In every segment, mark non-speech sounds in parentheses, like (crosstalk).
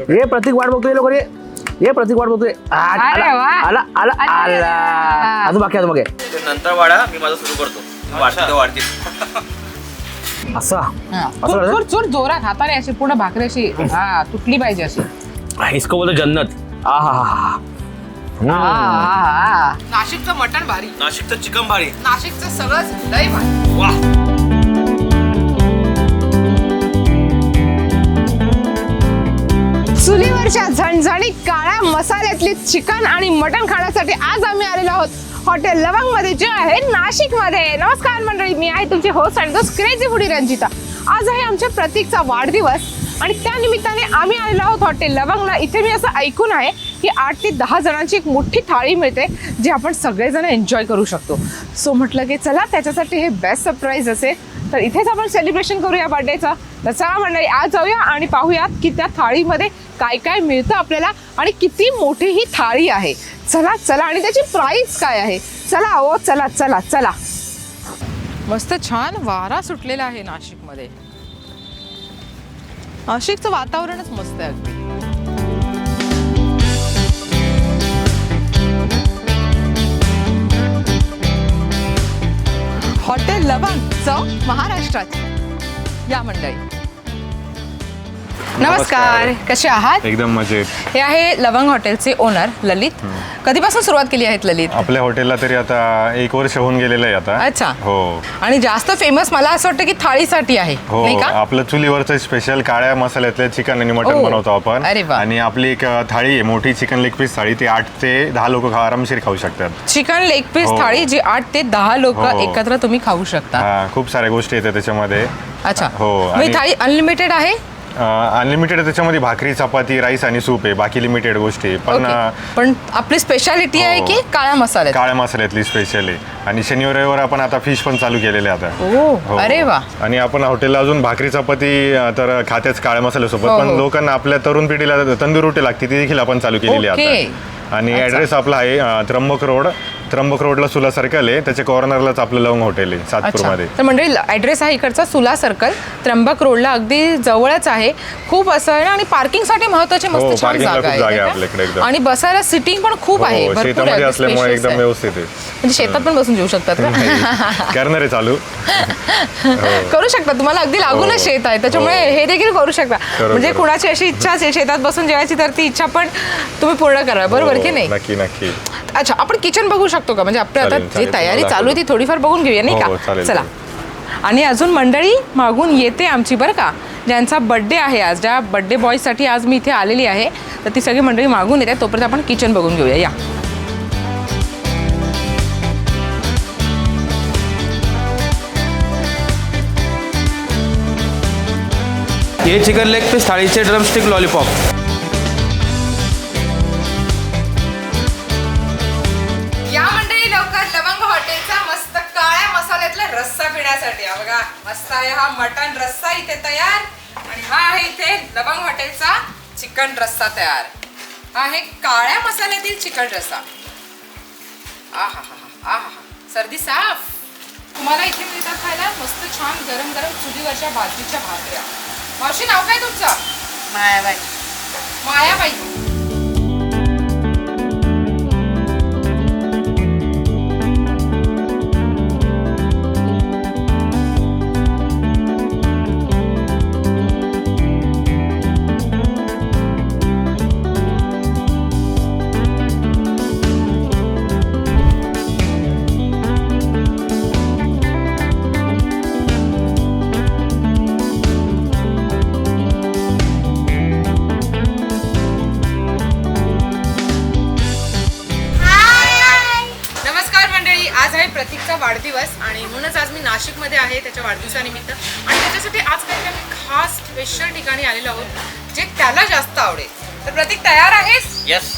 ये प्रतीक वाट बघतोय लोक रे. ये प्रतीक वाट बघतोय. आ, आला वा. आला आला. अजून बाकी अजून बाकी ते नंतर वाढा मी माझं सुरू करतो. असा. हा. असं चूर करायचं? चूर चूर जोरात हाताने अशी पूर्ण भाकरी अशी हा तुटली पाहिजे अशी. इसको बोलतो जन्नत. आ हा हा हा हा, हा, हा. नाशिकचं मटण भारी. नाशिकचं चिकन भारी. नाशिकचं सगळंच लय भारी. वा. चुलीवरच्या झणझणीत काळ्या मसाल्यातली चिकन आणि मटण खाण्यासाठी आज आम्ही आलेलो आहोत. हॉटेल लवंगमध्ये जे आहे नाशिकमध्ये नमस्कार मंडळी मी आहे तुमची होस्ट आणि दोस्त क्रेझी फुडी रंजिता. आज आहे आमच्या प्रतीकचा वाढदिवस आणि त्या निमित्ताने आम्ही आलेलो आहोत हॉटेल लवंगला. इथे मी असं ऐकून आहे की आठ ते दहा जणांची एक मोठी थाळी मिळते जी आपण सगळेजण एन्जॉय करू शकतो. सो म्हटलं की चला त्याच्यासाठी हे बेस्ट सरप्राईज असेल. तर इथेच आपण सेलिब्रेशन करूया बर्थडेचं तर चला मंडळी आज जाऊया आणि पाहूयात की त्या थाळीमध्ये काय काय मिळतं आपल्याला आणि किती मोठी ही थाळी आहे. चला चला आणि त्याची प्राईस काय आहे? चला ओ चला चला चला. मस्त छान वारा सुटलेला आहे नाशिकमध्ये. नाशिकचं वातावरणच मस्त आहे अगदी. हॉटेल लवंग चव महाराष्ट्रात. या मंडळी. नमस्कार. कसे आहात? एकदम मजेत. हे आहे लवंग हॉटेलचे ओनर ललित. कधीपासून सुरुवात केली आहेत ललित? आपल्या हॉटेलला तरी आता एक वर्ष होऊन गेलेलं आहे आता. अच्छा. हो. आणि जास्त फेमस मला असं वाटतं की थाळीसाठी आहे हो नाही का? आपलं चुलीवरचं स्पेशल काळ्या मसाल्यातलं चिकन आणि मटन ओ, बनवतो आपण. अरे वा. आणि आपली एक अ, थाळी आहे मोठी चिकन लेग पीस थाळी. ती आठ ते दहा लोक आरामशीर खाऊ शकतात. चिकन लेग पीस हो. थाळी जी आठ ते दहा लोक हो. एकत्र तुम्ही खाऊ शकता. हा खूप साऱ्या गोष्टी येतात त्याच्यामध्ये. अच्छा. हो, ही आणि- थाळी अनलिमिटेड आहे? अनलिमिटेड त्याच्यामध्ये भाकरी चपाती राईस आणि सूप आहे बाकी लिमिटेड गोष्टी. पण ओके. पण आपली स्पेशालिटी आहे हो. की काळ्या मसाल्यात काळ्या मसाल्यातली स्पेशल आहे आणि शनिवार रविवार आपण आता फिश पण चालू केलेले आता ओ, हो. अरे वा. आणि आपण हॉटेलला अजून भाकरी चपाती अ, तर खात्याच काळ्या मसाल्यासोबत हो, पण हो. लोकांना आपल्या तरुण पिढीला तंदूर रोटी लागते ती देखील आपण चालू केलेली आहे ओके. आता आणि. ऍड्रेस आपला आहे अ, त्र्यंबक रोड त्र्यंबक रोडला सुला सर्कल आहे त्याच्या कॉर्नरलाच आपलं लवंग हॉटेल आहे सातपूरमध्ये तर मंडळी ऍड्रेस आहे इकडचा सुला सर्कल त्र्यंबक रोडला अगदी जवळच आहे खूप असं आहे आणि पार्किंगसाठी महत्वाची हो, मस्त छान जागा आहे? आपल्याकडे एकदम. आणि बसायला सिटिंग पण खूप आहे हो, भरपूर आहे, शेतामध्ये अगदी असल्यामुळे spacious एकदम आहे. व्यवस्थित आहे म्हणजे शेतात पण बसून जेऊ शकतात का करणार आहे चालू हो. (laughs) करू शकता तुम्हाला अगदी लागूनच हो. शेत आहे त्याच्यामुळे हो. हे देखील करू शकता करू, म्हणजे करू. कुणाची अशी इच्छा असेल शेतात बसून जेवायची तर ती इच्छा पण तुम्ही पूर्ण करा बरोबर की हो, नाही नक्की नक्की अच्छा आपण किचन बघू शकतो का? म्हणजे आपली आता चालेल, जी चालेल. तयारी तुम्हाला चालू आहे ती थोडीफार बघून घेऊया नाही हो, का? चालेल, चला. आणि अजून मंडळी मागून येते आमची बरं का ज्यांचा बड्डे आहे आज. ज्या बड्डे बॉयसाठी आज मी इथे आलेली आहे तर ती सगळी मंडळी मागून येते. तोपर्यंत आपण किचन बघून घेऊया. या. हे चिकन लेग पीस थाळीचे ड्रमस्टिक लॉलीपॉप मस्त आहे हा मटन रस्सा इथे तयार. आणि हा आहे इथे लवंग हॉटेलचा चिकन रस्सा तयार. हा आहे काळ्या मसाल्यातील चिकन रस्सा. आहा हा हा आहा सर्दी साफ. तुम्हाला इथे मिळतात खायला मस्त छान गरम गरम चुलीवरच्या बाजरीच्या भाकऱ्या. मावशी नाव काय तुमचं? मायाबाई. मायाबाई. नाशिकमध्ये आहे त्याच्या वाढदिवसानिमित्त. आणि त्याच्यासाठी आज काही आम्ही खास स्पेशल ठिकाणी आलेलो आहोत जे त्याला जास्त आवडेल. तर प्रतीक तयार आहेस? येस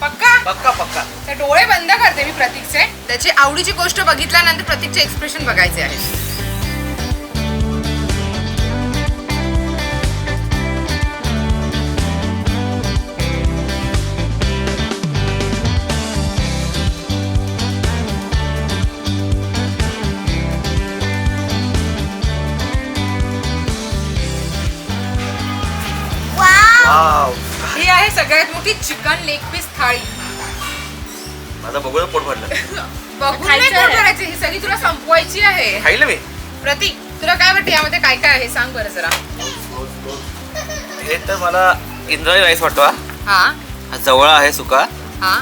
पक्का? पक्का पक्का. तर डोळे बंद करते मी प्रतीकचे. त्याची आवडीची गोष्ट बघितल्यानंतर प्रतीकचे एक्सप्रेशन बघायचे आहे. वाव आहे सगळ्यात मोठी चिकन लेग पीस थाळी. माझा बघून पोट भरलं. बघून नाही पोट भरायची ही सगळी तुला संपवायची आहे. खाईल मी? प्रतीक तुला काय वाटतं यामध्ये काय काय आहे? सांग बरं जरा. हे तर मला इंद्रायणी राईस वाटतो हा. हा. हा जवळा आहे सुका. हा.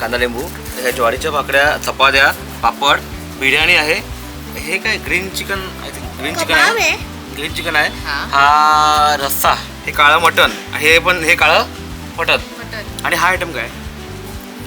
कांदा लिंबू ह्या ज्वारीच्या भाकऱ्या चपात्या पापड बिर्याणी आहे. हे काय green chicken I think green chicken आहे. ग्रीन चिकन आहे. हा. हा रस्सा. हे काळं मटन हे पण हे काळं मटन मटन आणि हा आयटम काय?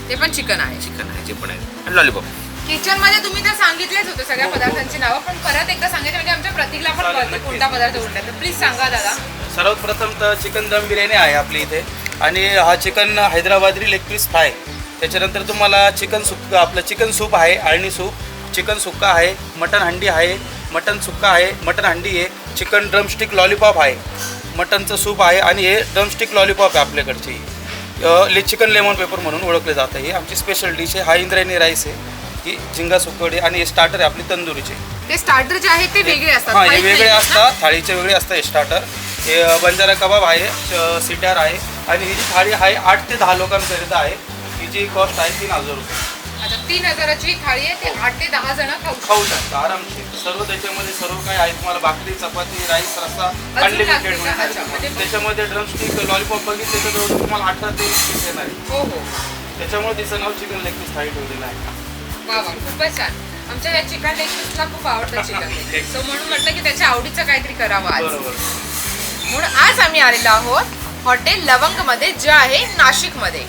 ते पण चिकन आहे. चिकन आहे जे पण आहे. आणि लॉलीपॉप किचनमध्ये तुम्ही तर सांगितलेच होते सगळ्या पदार्थांची नावं पण परत एकदा सांगायचं म्हणजे आमच्या प्रतीकला पण कळते कोणता पदार्थ कोणता तर प्लीज सांगा दादा. सर्वात प्रथम तर चिकन दम बिर्याणी आहे आपली इथे. आणि हा chicken Hyderabadi leg piece fry त्याच्यानंतर तुम्हाला चिकन सुक्क आपलं चिकन सूप आहे आळणी सूप चिकन सुक्का आहे मटन हंडी आहे मटन सुक्का आहे मटन हंडी आहे. चिकन ड्रमस्टिक लॉलीपॉप आहे. मटनचं सूप आहे आणि हे ड्रमस्टिक लॉलीपॉप आहे आपल्याकडची. ले चिकन लेमन पेपर म्हणून ओळखले जातं हे आमची स्पेशल डिश आहे हा इंद्रायणी राईस आहे ही झिंगा सुकवडी आणि हे स्टार्टर आहे आपली तंदुरीचे. ते स्टार्टर जे आहेत ते वेगळे असतात हां हे वेगळे. असतात थाळीचे वेगळे असतात हे स्टार्टर हे बंजारा कबाब आहे सिटार आहे आणि ही जी थाळी आहे आठ ते दहा लोकांकरिता आहे. हिची कॉस्ट आहे तीन हजार रुपये. अच्छा तीन हजाराची थाळी आहे ते आठ ते दहा जण खाऊ खाऊ शकता आरामशीर. सर्व त्याच्यामध्ये सर्व काय आहे तुम्हाला भाकरी चपाती राईस रस्सा लागते अनलिमिटेड का? अच्छा, म्हणजे- त्याच्यामध्ये? ड्रमस्टिक लॉलीपॉप बघितले तर तुम्हाला अठरा ते वीस येणार आहे. हो हो. त्याच्यामुळे तिचं नाव चिकन लेग पीस थाळी ठेवलेलं आहे. वा वा खूपच छान. आमच्या या चिकन लेग पीसला खूप आवडतं चिकन सो (laughs) म्हणून म्हटलं की त्याच्या आवडीचं काहीतरी करावं आज. बरोबर. म्हणून आज आम्ही आलेलो आहोत हॉटेल लवंगमध्ये जे आहे नाशिकमध्ये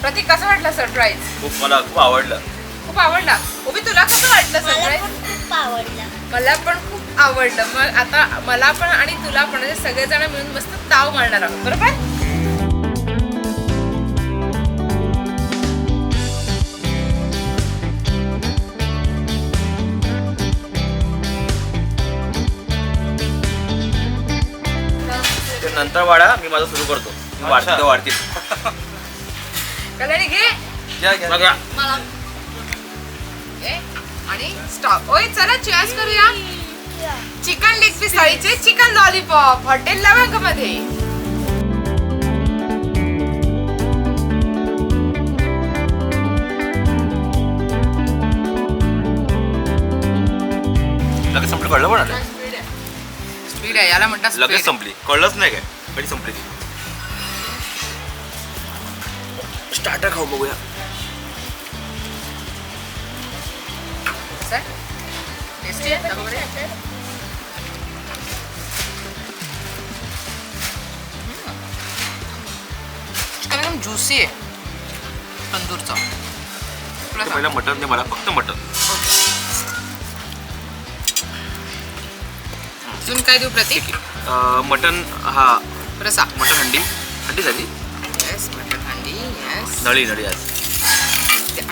प्रतीक कसं वाटलं सरप्राईज खूप मला खूप आवडलं. खूप आवडला? उभी तुला कसं वाटलं मला सरप्राईज पण खूप आवडलं. मला पण खूप आवडलं. मग आता मला पण आणि तुला पण म्हणजे सगळेजण मिळून मस्त ताव मारणार आहोत बरोबर? ते नंतर वाढा मी माझं सुरू करतो. मी वाढते वाढतील (laughs) कल्याणी घे. घ्या घ्या. बघा. मला. घे. आणि स्टॉप ओय चला चेअर्स करूया. चिकन लेग पीस थाळीचे चिकन लॉलीपॉप हॉटेल लवंगमध्ये लगेच संपलं कळलं पण आलं स्पीड आहे. याला म्हणतात लगेच. संपली. कळलंच नाही काय. कधी संपली? ती स्टार्टर खाऊ बघूया टेस्टी आहे. चिकन एकदम ज्युसी आहे तंदूरचा. पहिलं मटन दे मला फक्त मटन। अजून काय देऊ प्रतीक? मटन हा. रसा. मटन हंडी. हंडी झाली? नळी नळी आज ते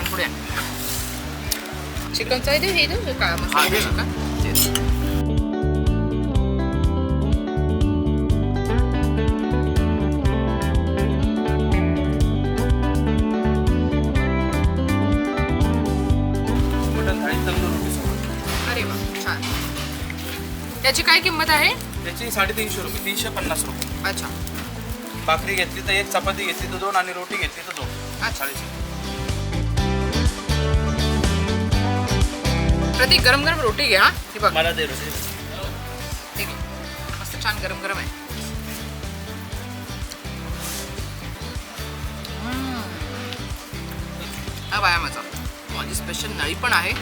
चिकनचा देऊ हे देऊ हे हा, मसाला देऊ ना. का मटन थाळी तंदूर रोटी सोबत अरे वा छान त्याची काय किंमत आहे त्याची साडेतीनशे रुपये तीनशे पन्नास रुपये अच्छा भाकरी घेतली तर एक चपाती घेतली तर दोन आणि रोटी घेतली तर दोन. चाळीस. प्रतीक गरम गरम रोटी घ्या हे. बघ. मला दे रोटी. ठीक आहे. मस्त छान गरम गरम आहे. हा बाया माझा. माझी स्पेशल नळी पण आहे.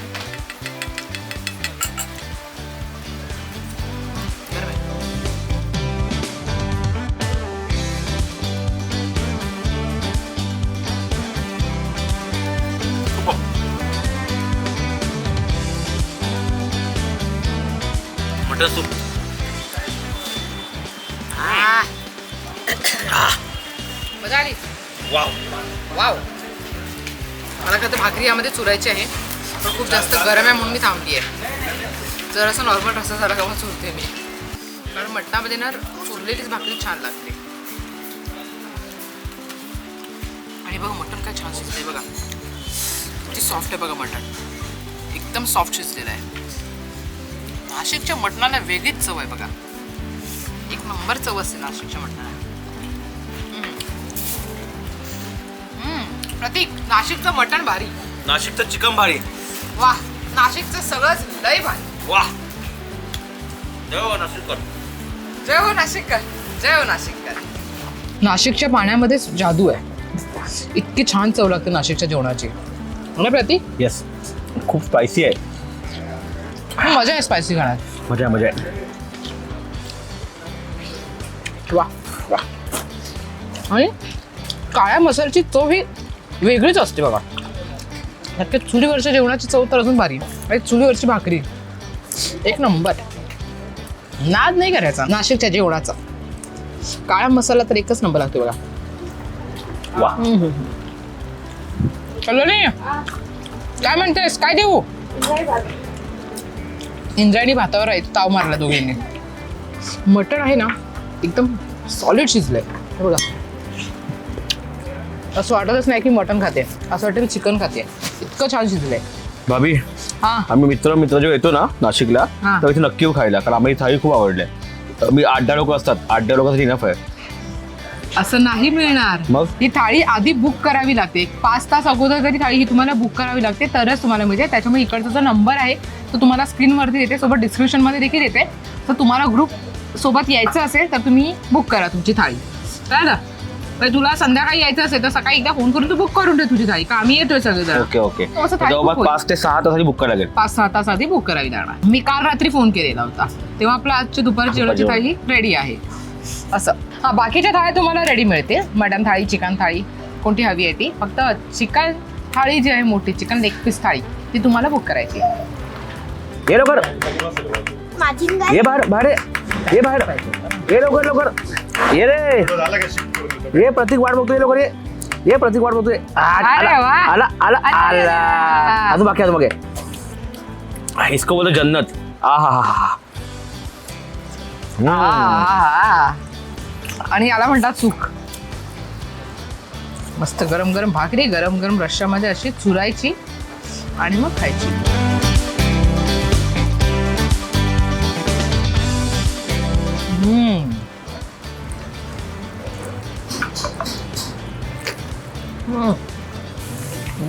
Mutton soup. मजा आली. वाव. वाव. मला का तर भाकरी यामध्ये चुरायची आहे पण खूप जास्त गरम आहे म्हणून मी थांबली आहे जर असं नॉर्मल रस्सा झाला का मग चुरते मी. कारण मटणामध्ये ना चुरलेलीच भाकरी छान लागते. आणि बघा मटण काय छान शिजलंय बघा. किती सॉफ्ट आहे बघा मटण. एकदम सॉफ्ट शिजलेलं आहे. नाशिकच्या मटणाला वेगळीच चव आहे बघा. एक नंबर चव असते नाशिकच्या मटणाला. हम्म. प्रतीक नाशिकचं मटण भारी. नाशिकचं चिकन भारी. वा नाशिकचं सगळंच लय भारी. वा जय हो नाशिककर. जय हो नाशिककर. जय हो नाशिककर. नाशिकच्या पाण्यामध्ये जादू आहे. इतकी छान चव लागते नाशिकच्या जेवणाची. ना प्रतीक? येस खूप स्पायसी आहे. मजा आहे स्पायसी खाण्यात. मजा आहे, मजा आहे. वा वा आणि काळ्या मसाल्याची चव ही वेगळीच असते बघा. नक्की चुलीवरच्या जेवणाची चव तर अजून भारी. आणि चुलीवरची भाकरी. एक नंबर. नाद नाही करायचा नाशिकच्या जेवणाचा. काळा मसाला तर एकच नंबर लागतो बघा. वा कल्याणी काय म्हणतेस? काय देऊ? इंद्रायणी भातावर आहे ताव मारला दोघींनी. मटण आहे ना एकदम सॉलिड शिजलंय. बघा. असं वाटतच नाही की मटण खाते. असं वाटतं की चिकन खाते. इतकं छान शिजलंय. भाभी हा. आम्ही मित्र मित्र जेव्हा येतो ना नाशिकला हा. तर इथे नक्की येऊ खायला कारण आम्हाला थाळी खूप आवडल्या. मी आठ दहा लोक असतात. आठ दहा लोकांसाठी इनफ आहे. असं नाही मिळणार. मग? ही थाळी आधी बुक करावी लागते. एक पाच तास अगोदर तरी थाळी ही तुम्हाला बुक करावी लागते तरच तुम्हाला मिळते. त्याच्यामुळे इकडचा जो नंबर आहे तो तुम्हाला स्क्रीनवरती येते सोबत डिस्क्रिप्शनमध्ये देखील येते. तर तुम्हाला ग्रुप सोबत यायचं असेल तर तुम्ही बुक करा तुमची थाळी. कळलं? म्हणजे तुला संध्याकाळी यायचं असेल तर सकाळी एकदा फोन करून तू बुक करून ठेव तुझी थाळी. का आम्ही येतोय सगळेजण? Okay okay. असं जवळपास पाच ते सहा तासाची बुक करायला लागेल. पाच सहा तास आधी बुक करावी लागणार. मी काल रात्री फोन केलेला होता. तेव्हा आपलं आजची दुपारची जेवणाची जेवण. थाळी रेडी आहे. असं. हा बाकीच्या थाळ्या तुम्हाला रेडी मिळते मटन थाळी चिकन थाळी कोणती हवी आहे ती? फक्त चिकन थाळी जी आहे मोठी चिकन लेग पीस थाळी ती तुम्हाला बुक करायची आहे. ये लवकर. माझी ये बाहेर बाहेर ये. ये बाहेर. ये लवकर लवकर. ये रे. ये प्रतीक वाट बघतोय लवकर ये. ये प्रतीक वाट बघतोय. आ, अरे आला वा. आला आला अरे आला. अजून बाकी अजून बाकी. इसको बोलतो जन्नत. आ हा हा हा आ. आणि याला म्हणतात चूक मस्त गरम गरम भाकरी गरम गरम रश्श्यामध्ये अशी चुरायची आणि मग खायची.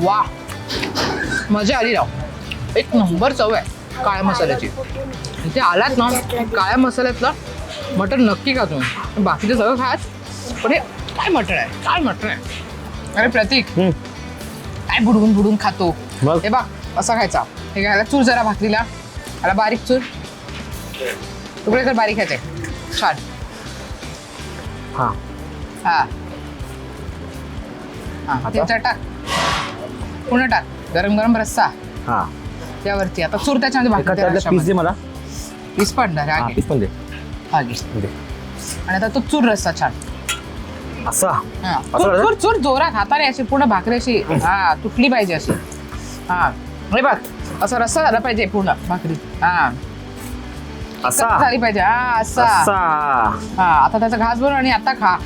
वा. मजा आली राव. एक नंबर चव आहे काळ्या मसाल्याची. इथे आलात ना काळ्या मसाल्यातला मटण नक्की खा तुम्ही. बाकीचं सगळं खात पण हे काय मटण आहे? काय मटण आहे? अरे प्रतीक. काय बुडवून बुडवून खातो? हे बघ असा खायचा? हे घ्यायला चूर जरा भाकरीला. याला बारीक चूर. तुकडे तर बारीक खायचे. छान. हा. हा. हा आता? त्याच्यात टाक. पुन्हा टाक. गरम गरम रस्सा. हा. त्यावरती आता चूर त्याच्यामध्ये एका भाकरी त्यातला पीस दे मला. पीस पडणार हा आहे पीस पण दे. दे. आणि आता तो चूर रस्सा छान. असा? हा. असं चूर करायचं? चूर चूर जोरात हाताने अशी पूर्ण भाकरी अशी हा तुटली पाहिजे अशी. हा. हे बघ असं रस्सा झाला पाहिजे पूर्ण भाकरी. हा. असा? कट झाली पाहिजे हा असा. असा. हा आता त्याचा घास बनव आणि आता खा.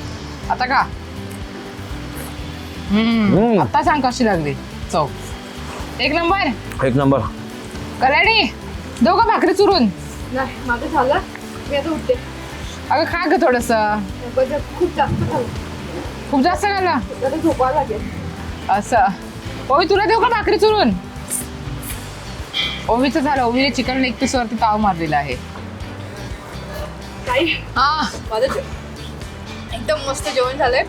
आता खा. हम्म. हम्म. आता सांग कशी लागली. चव. एक नंबर. एक नंबर. कल्याणी दोघं भाकरी चुरून. नाही माझं झालं. मी आता उठते. अगं खा ग थोडस. बघ, खूप जास्त झालं खूप जास्त झालं आता झोपावं लागेल. असं. ओवी तुला देऊ का भाकरी चुरून? ओवीचं झालं. ओवीने चिकन लेग पीस वरती ताव मारलेला आहे. काही हा. माझं जे- एकदम मस्त जेवण झालंय.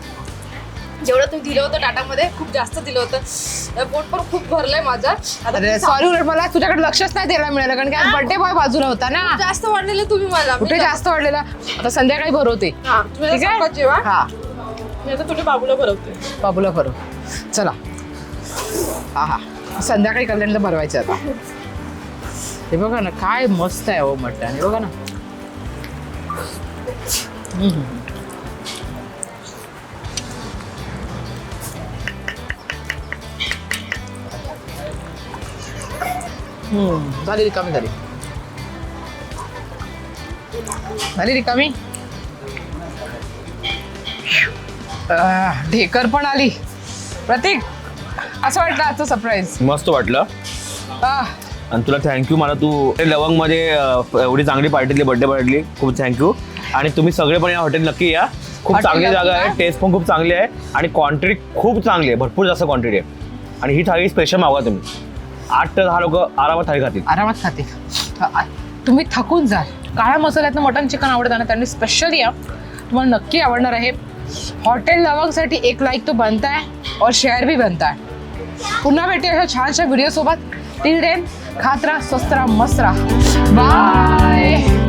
जेवढं तुम्ही दिलं होतं टाटामध्ये खूप जास्त दिलं होतं. पोट पण खूप भरलंय माझं. आता अरे सॉरी उलट मला तुझ्याकडे लक्षच नाही द्यायला मिळालं कारण की आज बर्थडे बॉय बाजूला होता ना. जास्त वाढलेलं तुम्ही मला. कुठे जास्त वाढलेला? आता संध्याकाळी भरवते. हा तुम्ही ठीक आहे? संपात जेवा. हा. मी आता बाबूला भरवते. बाबूला भरव. चला. हा हा. संध्याकाळी कल्याणला भरवायचं आता. हे बघा ना काय मस्त आहे हो मटण. हे बघा ना. हम्म. हम्म, झाली रिकामी झाली. झाली रिकामी? आह, ढेकर पण आली. प्रतीक असं वाटलं आजचं सरप्राईज मस्त वाटलं. आणि तुला थँक्यू मला तू लवंगमध्ये अं, एवढी चांगली पार्टी दिली बर्थडे पार्टी खूप थँक्यू आणि तुम्ही सगळे पण या हॉटेल नक्की या. खूप Hotel चांगली जागा आहे लवंग टेस्ट पण खूप चांगली आहे. आणि क्वांटिटी खूप चांगली आहे भरपूर जास्त क्वांटिटी आहे. आणि ही थाळी स्पेशल मागवा तुम्ही. आठ ते दहा लोक आरामात थाळी खातील. आरामात खातील. आ- तुम्ही थकून जाल. काळ्या मसाल्यातनं मटन चिकन आवडतं ना त्यांनी स्पेशली या. तुम्हाला नक्की आवडणार आहे. हॉटेल लवंगसाठी एक लाईक तो बनता है और शेअर भी बनता है पुन्हा भेटूया अशा छानशा व्हिडिओ सोबत. टिल देन खात राहा स्वस्त राहा मस्त राहा. बाय